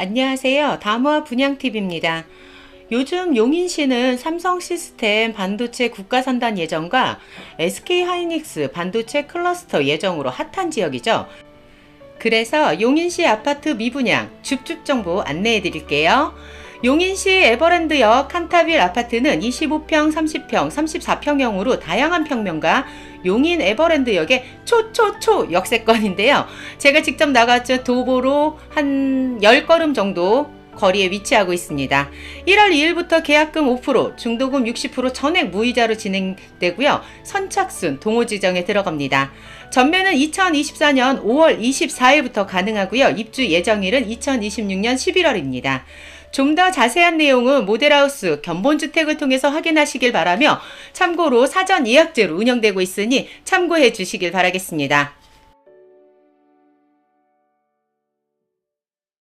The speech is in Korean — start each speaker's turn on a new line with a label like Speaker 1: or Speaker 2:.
Speaker 1: 안녕하세요. 다모아 분양TV입니다. 요즘 용인시는 삼성 시스템 반도체 국가선단 예정과 SK 하이닉스 반도체 클러스터 예정으로 핫한 지역이죠. 그래서 용인시 아파트 미분양 줍줍 정보 안내해 드릴게요. 용인시 에버랜드역 칸타빌 아파트는 25평, 30평, 34평형으로 다양한 평면과 용인 에버랜드역의 초초초 역세권인데요. 제가 직접 나갔죠. 도보로 한 10걸음 정도 거리에 위치하고 있습니다. 1월 2일부터 계약금 5%, 중도금 60% 전액 무이자로 진행되고요. 선착순 동호 지정에 들어갑니다. 전매는 2024년 5월 24일부터 가능하고요. 입주 예정일은 2026년 11월입니다. 좀더 자세한 내용은 모델하우스 견본주택을 통해서 확인하시길 바라며 참고로 사전 예약제로 운영되고 있으니 참고해 주시길 바라겠습니다.